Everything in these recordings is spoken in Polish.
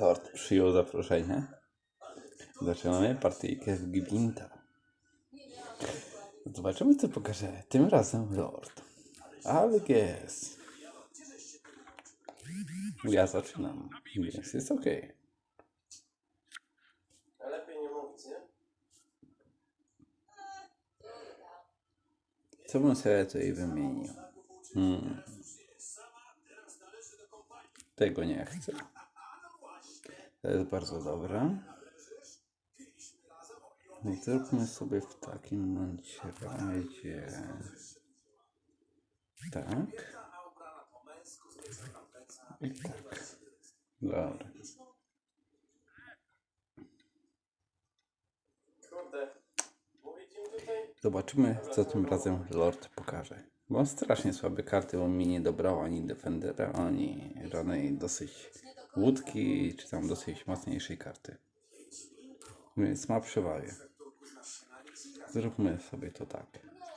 Lord przyjął zaproszenie. Zaczynamy partyjkę w Gwinta. Zobaczymy, co pokaże tym razem Lord. Ale jest. Ja zaczynam, więc jest ok. Lepiej nie mówić, nie? Co bym sobie tutaj wymienił? Hmm. Tego nie chcę. To jest bardzo dobre. I zróbmy sobie w takim bądź razie. Tak. I tak. Dobra. Zobaczymy, co tym razem Lord pokaże. Bo on strasznie słabe karty, on mi nie dobrał ani Defendera, ani żadnej dosyć łódki, czy tam dosyć mocniejszej karty. Więc ma przewagę. Zróbmy sobie to tak.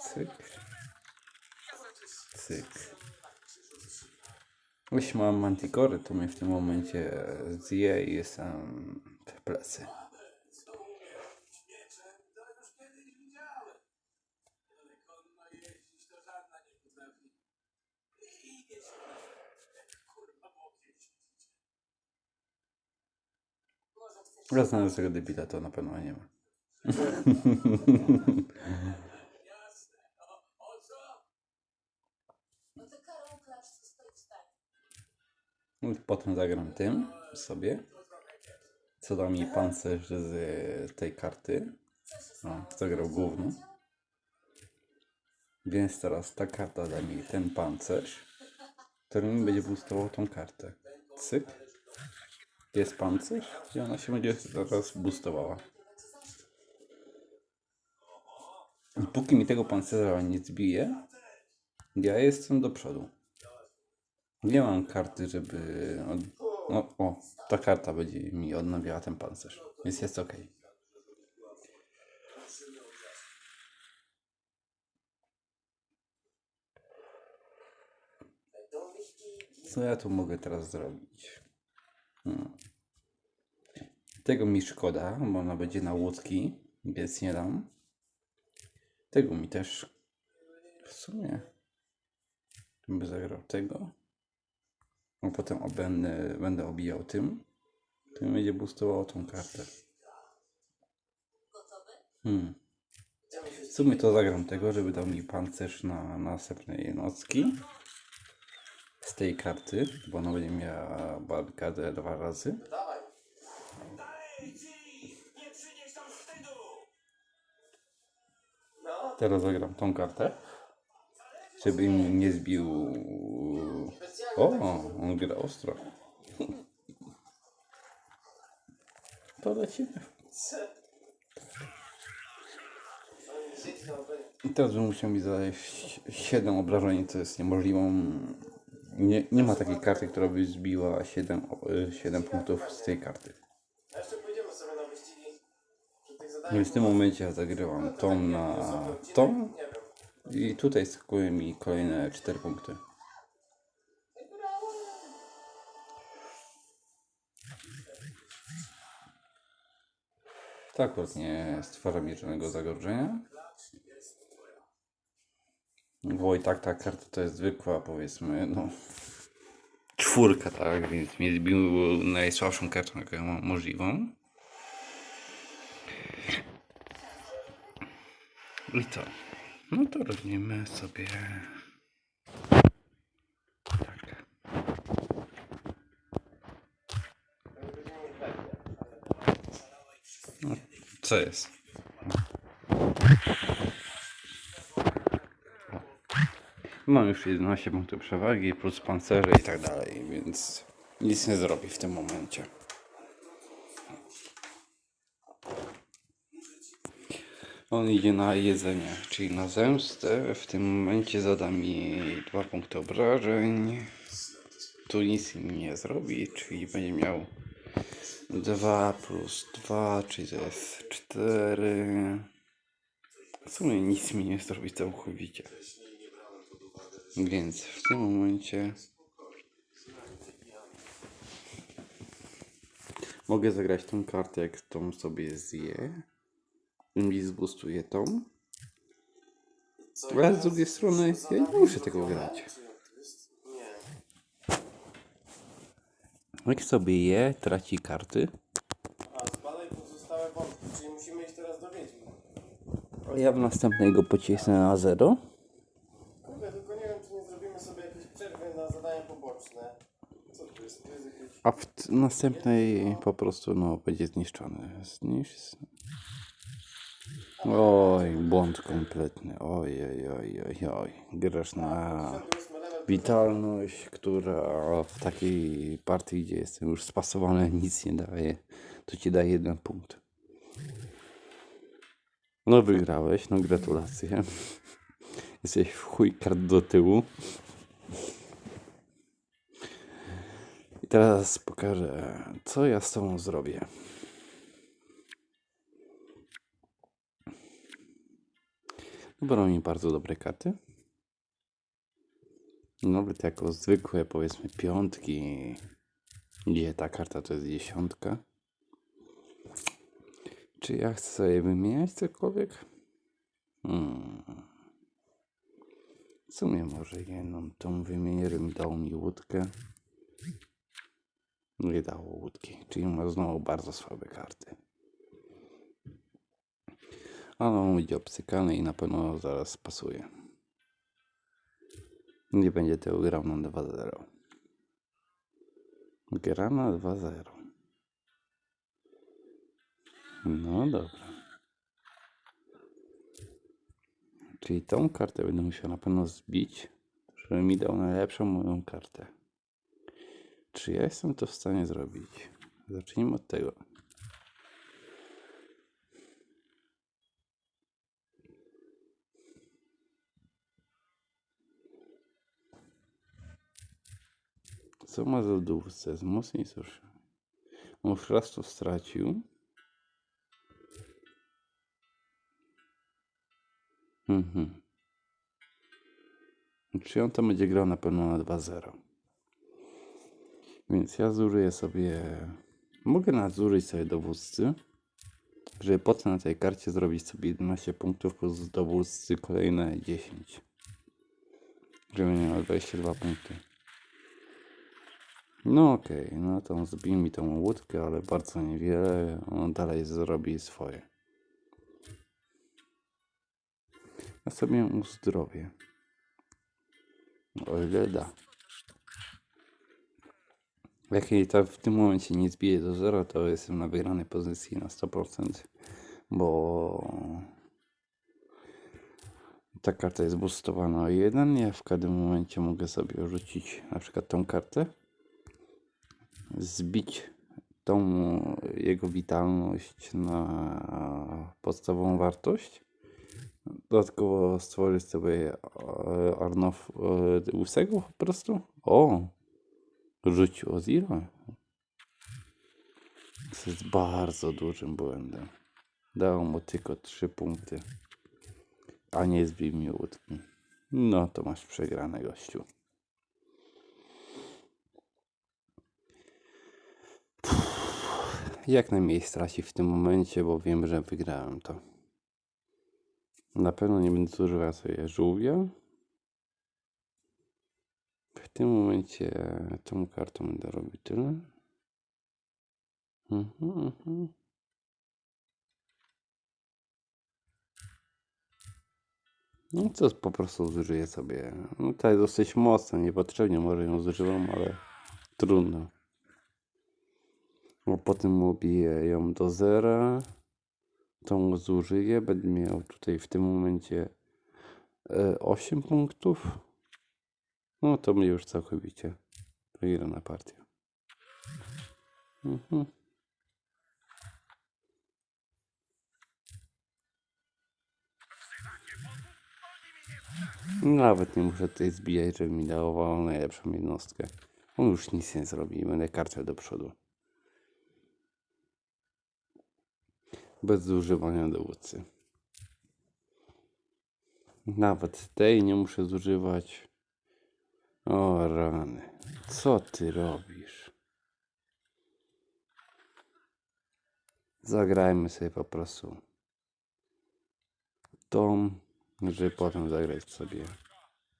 Cyk. Cyk. Jeśli mam Manticory, to mnie w tym momencie zje i jestem w plecy. Raz na tego debila to na pewno nie ma. No Potem zagram tym sobie. Co da mi pancerz z tej karty. O, zagrał główny. Więc teraz ta karta da mi ten pancerz, który mi będzie boostował tą kartę. Cyk. Jest pancerz i ona się będzie zaraz boostowała. I póki mi tego pancerza nie zbije, ja jestem do przodu. Nie mam karty, żeby. No, o, ta karta będzie mi odnawiała ten pancerz. Więc jest ok. Co ja tu mogę teraz zrobić? Hmm. Tego mi szkoda, bo ona będzie na łódki, więc nie dam. Tego mi też. W sumie. Bym zagrał tego. A potem będę, będę obijał tym. To mi będzie boostowało tą kartę. Hmm. W sumie to zagram tego, żeby dał mi pancerz na następnej nocki. Z tej karty, bo ona będzie miała barrikadę dwa razy. No, Teraz zagram tą kartę. Żeby im nie zbił. O, on gra ostro. To lecimy. I teraz bym musiał mi zadać 7 obrażeń, co jest niemożliwą. Nie, nie ma takiej karty, która by zbiła 7, 7 punktów z tej karty. Więc w tym momencie ja zagrywam tą na wiem. i tutaj skakuje mi kolejne 4 punkty. To akurat nie stwarza mi żadnego zagrożenia. Bo i tak ta karta to jest zwykła, powiedzmy, no czwórka, tak, więc zbił najsłabszą kartę, jaką możliwą. I co? No to robimy sobie tak. No, co jest? Mam już 11 punktów przewagi plus pancerze i tak dalej, więc nic nie zrobi w tym momencie. On idzie na jedzenie, czyli na zemstę. W tym momencie zada mi dwa punkty obrażeń. Tu nic mi nie zrobi, czyli będzie miał 2 plus 2, czyli to jest 4. W sumie nic mi nie zrobi całkowicie. Więc w tym momencie mogę zagrać tą kartę, jak tą sobie zje. I zbustuję tą. Ale z drugiej strony ja nie muszę tego grać. Jak sobie je, traci karty. A, spadaj pozostałe wątki, czyli musimy iść teraz do wiedźmy. Ja w następnej go pocisnę na 0. A w następnej po prostu no, będzie zniszczony. Zniszcz. Oj, błąd kompletny. Oj, oj, oj, oj, oj. Grasz na 58 level to witalność, która w takiej partii, gdzie jestem już spasowany, nic nie daje. To ci daje jeden punkt. No wygrałeś, no gratulacje. Jesteś w chuj kart do tyłu. I teraz pokażę, co ja z tobą zrobię. Wybrał mi bardzo dobre karty. Nawet jako zwykłe, powiedzmy, piątki. Gdzie ta karta to jest dziesiątka. Czy ja chcę sobie wymieniać cokolwiek? Hmm. W sumie może jedną tą wymienię, żebym dał mi łódkę. Nie dało łódki, czyli ma znowu bardzo słabe karty. Ale on będzie obcykany i na pewno zaraz pasuje. Nie będzie tego grał na 2-0. Gra na 2-0. No dobra. Czyli tą kartę będę musiał na pewno zbić, żeby mi dał najlepszą moją kartę. Czy ja jestem to w stanie zrobić? Zacznijmy od tego. Co ma za dówce? Wzmocnij sojusz. On już raz to stracił. Mhm. Czy on tam będzie grał na pewno na 2-0. Więc ja zużyję sobie... Mogę nazużyć sobie dowódcy, żeby potem na tej karcie zrobić sobie 11 punktów plus dowódcy kolejne 10. Żeby miał 22 punkty. No okej, no to zbije mi tą łódkę, ale bardzo niewiele. On dalej zrobi swoje. Ja sobie uzdrowię. O ile da. Jak jej to w tym momencie nie zbije do zera, to jestem na wygranej pozycji na 100%, bo ta karta jest boostowana o jeden. Ja w każdym momencie mogę sobie rzucić na przykład tą kartę, zbić tą jego witalność na podstawową wartość. Dodatkowo stworzyć sobie e, Arnow e, łysego po prostu. O! Rzucił o zero. To jest bardzo dużym błędem. Dało mu tylko 3 punkty. A nie zbił mi łódki. No to masz przegrane gościu. Jak najmniej straci w tym momencie, bo wiem, że wygrałem to. Na pewno nie będę zużywał sobie żółwia. Tym momencie tą kartą będę robił tyle. Mhm, mhm. No to po prostu zużyję sobie. No ta jest dosyć mocna, niepotrzebnie może ją zużywam, ale trudno. Bo potem ubiję ją do zera. Tą zużyję. Będę miał tutaj w tym momencie e, 8 punktów. No to mnie już całkowicie wygrana partia. Mhm. Nawet nie muszę tutaj zbijać, żeby mi dawał najlepszą jednostkę. On już nic nie zrobi. Będę kartę do przodu. Bez zużywania dowódcy. Nawet tej nie muszę zużywać. O rany. Co ty robisz? Zagrajmy sobie po prostu tą, żeby potem zagrać sobie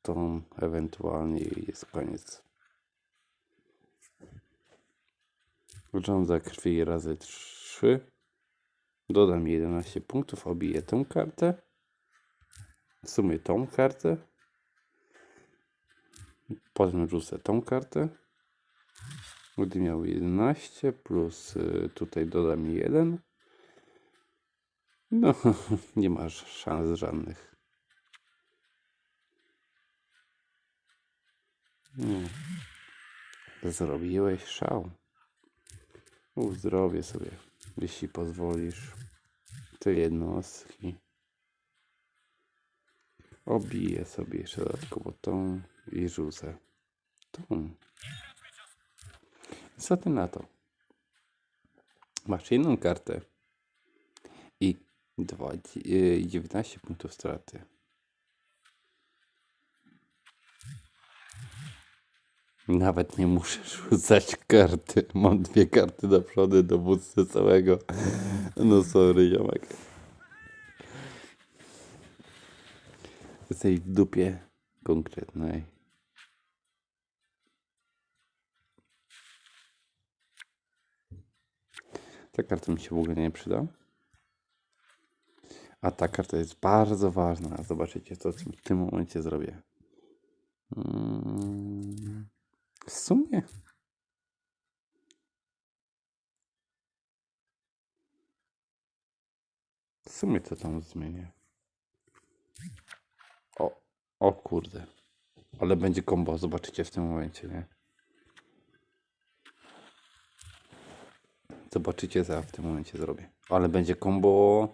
tą ewentualnie jest koniec. Urządza krwi razy 3. Dodam 11 punktów, obiję tą kartę. W sumie tą kartę. Potem rzucę tą kartę. Będę miał 11 plus y, tutaj dodam 1. No, nie masz szans żadnych. No. Zrobiłeś szał. Uzdrowię sobie, jeśli pozwolisz. Te jednostki. Obiję sobie jeszcze dodatkowo tą i rzucę tą. Co ty na to? Masz jedną kartę i dwa, y, 19 punktów straty. Nawet nie muszę rzucać karty. Mam dwie karty do przodu, dowódcy całego. No sorry, ziomek. Jesteś w dupie konkretnej. Ta karta mi się w ogóle nie przyda. A ta karta jest bardzo ważna. Zobaczycie, co w tym momencie zrobię. Mm, W sumie. W sumie to tam zmienię. O, kurde. Ale będzie combo, zobaczycie w tym momencie, nie? Zobaczycie, co w tym momencie zrobię. Ale będzie combo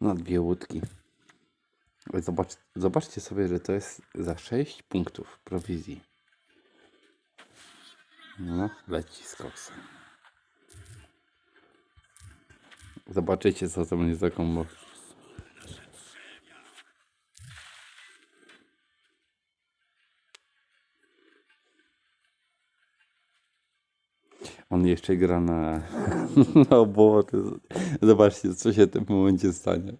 na dwie łódki. Zobacz, zobaczcie sobie, że to jest za 6 punktów prowizji. No, leci z koksem. Zobaczycie, co to będzie za combo. On jeszcze gra na... No bo... Zobaczcie, co się w tym momencie stanie.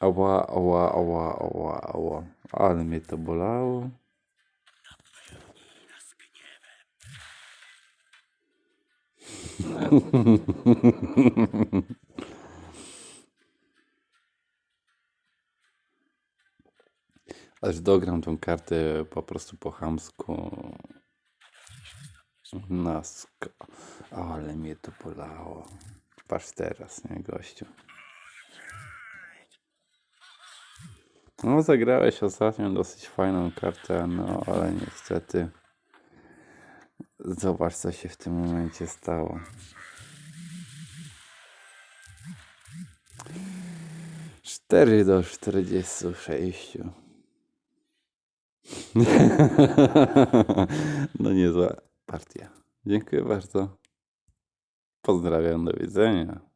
Ała, ała, ała, ała, ała. Ale mnie to bolało. Aż dogram tą kartę po prostu po chamsku. Nasko. Ale mnie to bolało. Patrz teraz, nie gościu. No, zagrałeś ostatnio dosyć fajną kartę, no ale niestety. Zobacz, co się w tym momencie stało. Cztery do czterdziestu sześciu. No niezła partia. Dziękuję bardzo. Pozdrawiam, do widzenia.